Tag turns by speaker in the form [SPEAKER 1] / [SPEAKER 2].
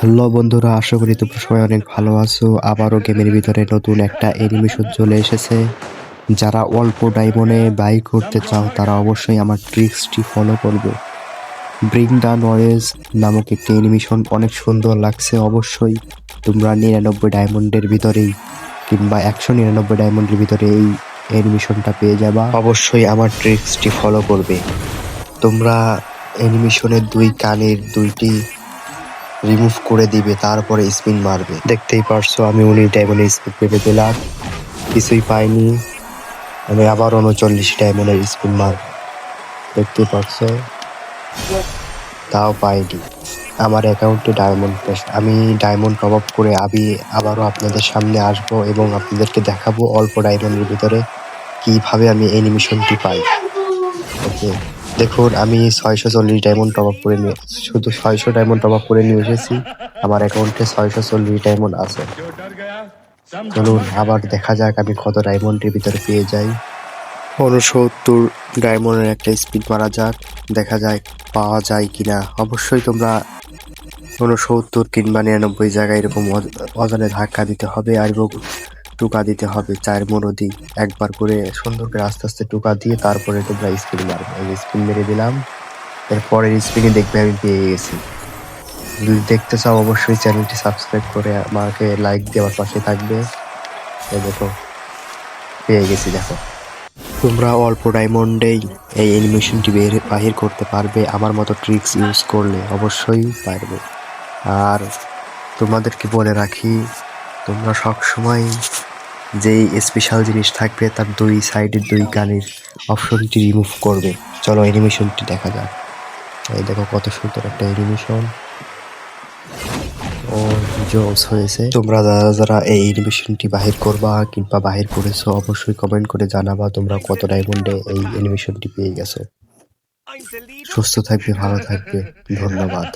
[SPEAKER 1] Hello বন্ধুরা, আশা করি তোমরা সবাই অনেক ভালো আছো। আবারও গেমের ভিতরে নতুন একটা অ্যানিমেশন চলে এসেছে। যারা অল্প ডায়মন্ডে বাই করতে চাও, তারা অবশ্যই আমার ট্রিক্সটি ফলো করবে। ব্রিং দ্য নয়েজ নামক একটি অ্যানিমেশন অনেক সুন্দর লাগছে অবশ্যই। তোমরা নিরানব্বই ডায়মন্ডের ভিতরেই কিংবা একশো নিরানব্বই ডায়মন্ডের ভিতরে এই অ্যানিমেশনটা পেয়ে যাবা। অবশ্যই আমার ট্রিক্সটি ফলো করবে। তোমরা অ্যানিমেশনের দুই কানের দুইটি রিমুভ করে দিবে, তারপরে স্পিন মারবে। দেখতেই পারছ আমি উনিশ ডায়মন্ডের স্পিন পেতে দিলাম কিছুই পাইনি। আমি আবার উনচল্লিশ ডায়মন্ডের স্পিন মারব। দেখতে পারছ? তাও পাইনি। আমার অ্যাকাউন্টে ডায়মন্ড আমি ডায়মন্ড টপ আপ করে আমি আবারও আপনাদের সামনে আসব এবং আপনাদেরকে দেখাবো অল্প ডায়মন্ডের ভিতরে কীভাবে আমি অ্যানিমেশনটি পাই। ওকে দেখুন, আমি ছয়শো চল্লিশ ডায়মন্ড টপ আপ করে নিয়ে শুধু ছয়শো ডায়মন্ড টপ আপ করে নিয়ে এসেছি। আমার অ্যাকাউন্টে ছয়শো চল্লিশ ডায়মন্ড আছে। চলুন, আবার দেখা যাক আমি কত ডায়মন্ডের ভিতরে পেয়ে যাই। উনসত্তর ডায়মন্ডের একটা স্পিড মারা যাক। দেখা যায় পাওয়া যায় কিনা। অবশ্যই তোমরা উনসত্তর কিংবা নিরানব্বই জায়গায় এরকম অজ- অজানে ধাক্কা দিতে হবে। আর টুকা দিতে হবে চার মনোদি একবার করে সুন্দর করে আস্তে আস্তে টুকা দিয়ে তারপরে তোমরা স্পিন মারবে। আমি স্পিন মেরে দিলাম। এরপরের স্পিনে দেখবে আমি পেয়ে গেছি। যদি দেখতে চাও অবশ্যই চ্যানেলটি সাবস্ক্রাইব করে আমাকে লাইক দেওয়ার পাশে থাকবে। এই দেখো, পেয়ে গেছি, দেখো। তোমরা অল্প ডায়মন্ডেই এই অ্যানিমেশনটি বের, বাহির করতে পারবে। আমার মতো ট্রিক্স ইউজ করলে অবশ্যই পারবে। আর তোমাদেরকে বলে রাখি, তোমরা সবসময় যেই স্পেশাল জিনিস থাকবে, তার দুই সাইডের দুই কানের অপশনটি রিমুভ করবে। চলো অ্যানিমেশনটি দেখা যাক। এই দেখো কত সুন্দর একটা অ্যানিমেশন ও জোস হয়েছে। তোমরা যারা যারা এই অ্যানিমেশনটি বাহির করবা কিংবা বাহির করেছ, অবশ্যই কমেন্ট করে জানাবা তোমরা কত ডায়মন্ডে এই অ্যানিমেশনটি পেয়ে গেছো। সুস্থ থাকবে, ভালো থাকবে। ধন্যবাদ।